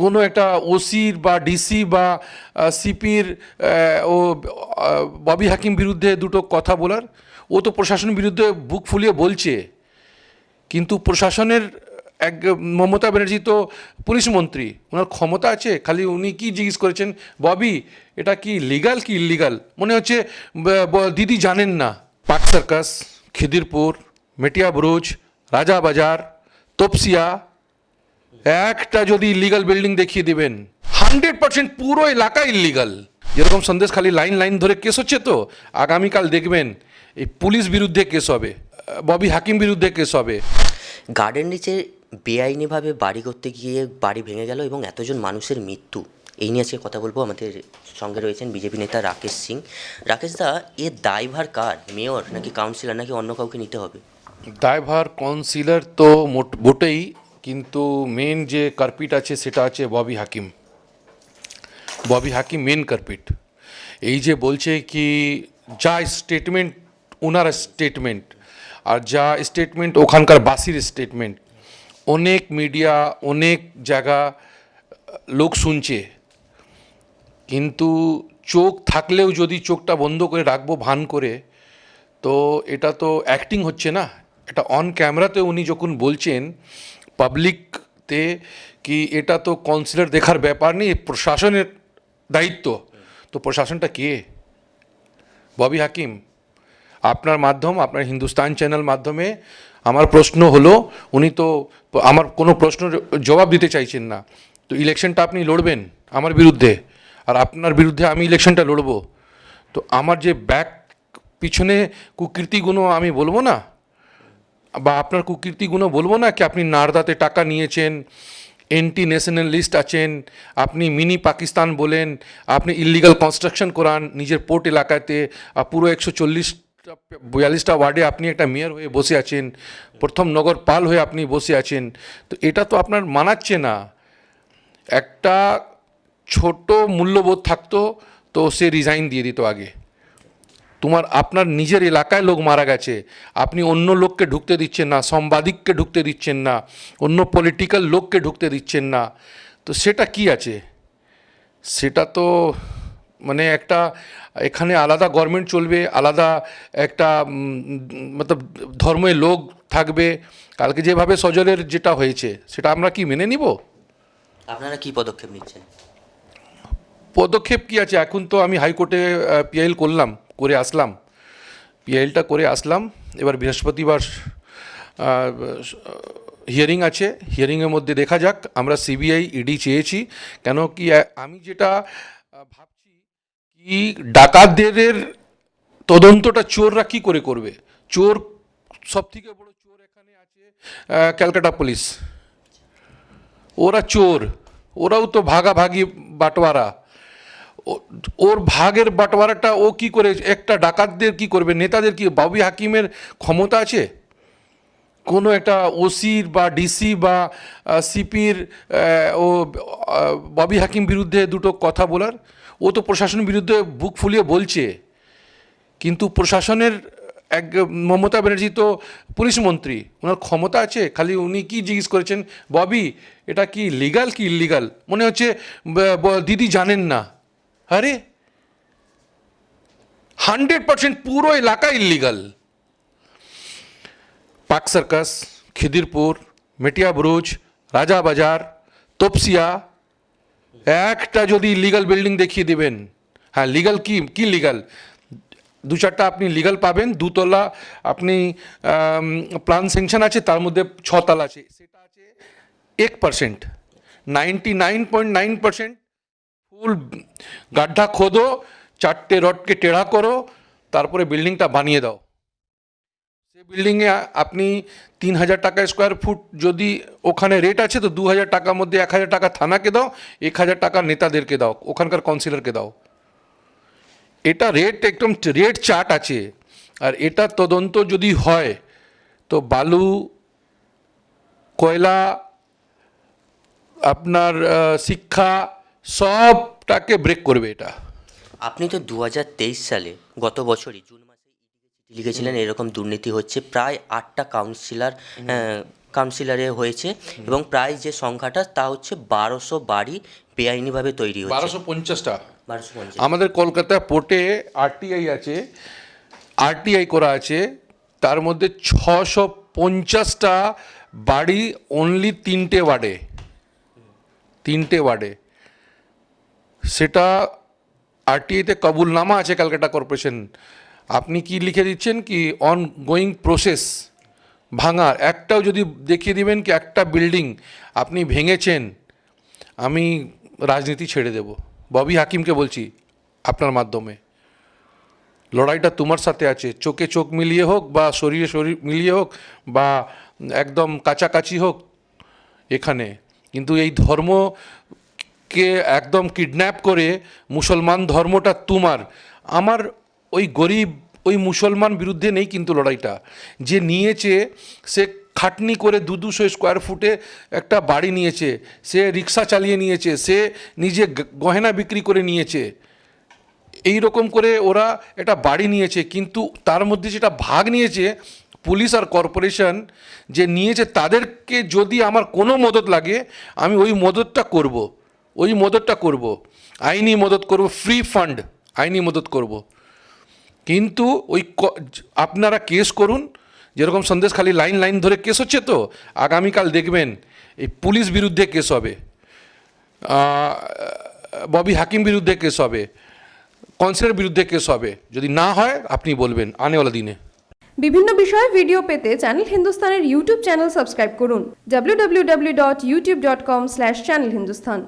কোনো একটা ওসির বা ডিসি বা সিপির ও ববি হাকিম বিরুদ্ধে দুটো কথা বলার। ও তো প্রশাসনের বিরুদ্ধে বুক ফুলিয়ে বলছে। কিন্তু প্রশাসনের এক, মমতা ব্যানার্জি তো পুলিশ মন্ত্রী, ওনার ক্ষমতা আছে? খালি উনি কি জিজ্ঞেস করেছেন? ববি, এটা কি লিগাল কি ইলিগাল মনে হচ্ছে দিদি জানেন না। পাক সার্কাস, খিদিরপুর, মেটিয়া ব্রুজ রাজা বাজার, তপসিয়া একটা যদি ইলিগাল বিল্ডিং দেখিয়ে দিবেন হান্ড্রেড পার্সেন্ট পুরো এলাকা ইলিগাল যেরকম সন্দেশ খালি লাইন লাইন ধরে কেস হচ্ছে তো আগামীকাল দেখবেন এই পুলিশ বিরুদ্ধে কেস হবে ববি হাকিম বিরুদ্ধে কেস হবে। গার্ডেন নিচে বেআইনিভাবে বাড়ি করতে গিয়ে বাড়ি ভেঙে গেল এবং এতজন মানুষের মৃত্যু। এই নিয়ে আজকে কথা বলব। আমাদের সঙ্গে রয়েছেন বিজেপি নেতা রাকেশ সিং। রাকেশ দা এর দায়ভার কার? মেয়র নাকি কাউন্সিলর নাকি অন্য কাউকে নিতে হবে? দায়ভার কাউন্সিলর তো মোট- বটেই কিন্তু মেন যে কার্পিট আছে, সেটা আছে Bobby Hakim Bobby Hakim main carpet এই যে বলছে কি, যা স্টেটমেন্ট ওনার স্টেটমেন্ট আর যা স্টেটমেন্ট ওখানকার বাসির স্টেটমেন্ট অনেক মিডিয়া অনেক জায়গা, লোক শুনছে। কিন্তু চোখ থাকলেও যদি চোখটা বন্ধ করে রাখব, ভান করে, তো এটা তো অ্যাক্টিং হচ্ছে না। এটা অন ক্যামেরাতে উনি যখন বলছেন পাবলিকতে কি এটা তো কাউন্সিলর দেখার ব্যাপার নেই, প্রশাসনের দায়িত্ব। তো প্রশাসনটা কে? ববি হাকিম। আপনার মাধ্যম, আপনার হিন্দুস্তান চ্যানেল মাধ্যমে আমার প্রশ্ন হলো, উনি তো আমার কোনো প্রশ্ন জবাব দিতে চাইছেন না। তো ইলেকশনটা আপনি লড়বেন আমার বিরুদ্ধে, আর আপনার বিরুদ্ধে আমি ইলেকশনটা লড়বো। তো আমার যে ব্যাক পিছনে কুকীর্তিগুলো আমি বলব না বা আপনার কুকীর্তিগুলো বলব না কি আপনি নারদাতে টাকা নিয়েছেন এন্টি ন্যাশনালিস্ট আছেন, আপনি মিনি পাকিস্তান বলেন, আপনি ইলিগাল কনস্ট্রাকশন করান, নিজের পোর্ট এলাকাতে পুরো একশো চল্লিশটা, বয়াল্লিশটা ওয়ার্ডে আপনি একটা মেয়র হয়ে বসে আছেন, প্রথম নগর পাল হয়ে আপনি বসে আছেন, তো এটা তো আপনার মানাচ্ছে না। একটা ছোট মূল্যবোধ থাকতো, তো সে রিজাইন দিয়ে দিত আগে। তোমার আপনার নিজের এলাকায় লোক মারা গেছে। আপনি অন্য লোককে ঢুকতে দিচ্ছেন না সাংবাদিককে ঢুকতে দিচ্ছেন না অন্য পলিটিক্যাল লোককে ঢুকতে দিচ্ছেন না। তো সেটা কি আছে? সেটা তো মানে একটা এখানে আলাদা গভর্নমেন্ট চলবে আলাদা একটা মতলব ধর্মের লোক থাকবে। কালকে যেভাবে সজলের যেটা হয়েছে সেটা আমরা কি মেনে নিব? আপনারা কি পদক্ষেপ নিচ্ছেন? পদক্ষেপ কি আছে? এখন তো আমি হাইকোর্টে পিআইএল করলাম। করে আসলাম পিআইএলটা করে আসলাম। এবার বৃহস্পতিবার হিয়ারিং আছে। হিয়ারিংয়ের মধ্যে দেখা যাক, আমরা সিবিআই ইডি চেয়েছি। কেন কি আমি যেটা ভাবছি কি ডাকাতদের তদন্তটা চোররা কী করে করবে? চোর সব থেকে বড় চোর এখানে আছে ক্যালকাটা পুলিশ। ওরা চোর, ওরাও তো ভাগাভাগি বাটোয়ারা। ওর ভাগের বাটোয়ারাটা ও কি করে, একটা ডাকাতদের কি করবে, নেতাদের কি, বাবি হাকিমের ক্ষমতা আছে? কোনো একটা ওসির বা ডিসি বা সিপির ও ববি হাকিম বিরুদ্ধে দুটো কথা বলার? ও তো প্রশাসনের বিরুদ্ধে বুক ফুলিয়ে বলছে। কিন্তু প্রশাসনের এক, মমতা ব্যানার্জি তো পুলিশ মন্ত্রী, ওনার ক্ষমতা আছে? খালি উনি কি জিজ্ঞেস করেছেন, ববি, এটা কি লিগাল কি ইলিগাল মনে হচ্ছে দিদি জানেন না। আরে? হান্ড্রেড পার্সেন্ট পুরো এলাকা ইলিগাল পাক সার্কাস, খিদিরপুর, মেটিয়া ব্রুজ, রাজা বাজার, তপসিয়া, একটা যদি লিগাল বিল্ডিং দেখিয়ে দেবেন। হ্যাঁ লিগাল কি? কি লিগাল দু চারটা আপনি লিগাল পাবেন, দুতলা আপনি প্ল্যান স্যাংশন আছে, তার মধ্যে ছতলা আছে, সেটা আছে এক percent ninety nine point nine percent full গাড্ডা খোদো, চারটে রডকে টেড়া করো, তারপরে বিল্ডিংটা বানিয়ে দাও। সেই বিল্ডিংয়ে আপনি তিন হাজার টাকা স্কোয়ার ফুট যদি ওখানে রেট আছে, তো দু হাজার টাকার মধ্যে এক হাজার টাকা থানাকে দাও, এক হাজার টাকা নেতাদেরকে দাও, ওখানকার কাউন্সিলরকে দাও। এটা রেট একদম রেট চার্ট আছে। আর এটা তদন্ত যদি হয়, তো বালু, কয়লা, আপনার শিক্ষা সবটাকে ব্রেক করবে এটা। আপনি তো দু হাজার তেইশ সালে গত বছরই জুন মাসে লিখেছিলেন এরকম দুর্নীতি হচ্ছে প্রায় আটটা কাউন্সিলর কাউন্সিলরে হয়েছে এবং প্রায় যে সংখ্যাটা তা হচ্ছে বারোশো বাড়ি বেআইনিভাবে তৈরি হচ্ছে। বারোশো পঞ্চাশটা। বারোশো পঞ্চাশ। আমাদের কলকাতা পোর্টে আরটিআই আছে আরটিআই করা আছে তার মধ্যে ছশো পঞ্চাশটা বাড়ি অনলি তিনটে ওয়ার্ডে। তিনটে ওয়ার্ডে। সেটা আরটিআইতে কবুলনামা আছে ক্যালকাটা কর্পোরেশন। আপনি কি লিখে দিচ্ছেন কি অন গোয়িং প্রসেস ভাঙার? একটাও যদি দেখিয়ে দিবেন কি একটা বিল্ডিং আপনি ভেঙেছেন, আমি রাজনীতি ছেড়ে দেব। ববি হাকিমকে বলছি আপনার মাধ্যমে। লড়াইটা তোমার সাথে আছে, চোখে চোখ মিলিয়ে হোক বা শরীরে শরীর মিলিয়ে হোক বা একদম কাছাকাছি হোক এখানে। কিন্তু এই ধর্মকে একদম কিডন্যাপ করে মুসলমান ধর্মটা তোমার। আমার ওই গরিব, ওই মুসলমান বিরুদ্ধে নেই কিন্তু লড়াইটা। যে নিয়েছে, সে খাটনি করে দু দুশো স্কোয়ার ফুটে একটা বাড়ি নিয়েছে, সে রিক্সা চালিয়ে নিয়েছে, সে নিজে গহেনা বিক্রি করে নিয়েছে। এই রকম করে ওরা একটা বাড়ি নিয়েছে, কিন্তু তার মধ্যে যেটা ভাগ নিয়েছে পুলিশ আর কর্পোরেশন, যে নিয়েছে তাদেরকে যদি আমার কোনো মদত লাগে, আমি ওই মদতটা করব। ওই মদতটা করব। আইনি মদত করব ফ্রি ফান্ড আইনি মদত করব। কিন্তু ওই আপনারা কেস করুন, যেরকম সন্দেশ খালি লাইন লাইন ধরে কেস হচ্ছে তো, আগামীকাল দেখবেন এই পুলিশ বিরুদ্ধে কেস হবে। ববি হাকিম বিরুদ্ধে কেস হবে কনসেলের বিরুদ্ধে কেস হবে। যদি না হয়, আপনি বলবেন, আনেওয়ালা দিনে। বিভিন্ন বিষয়ে ভিডিও পেতে চ্যানেল হিন্দুস্তানের ইউটিউব চ্যানেল সাবস্ক্রাইব করুন। www.youtube.com/channelhindustan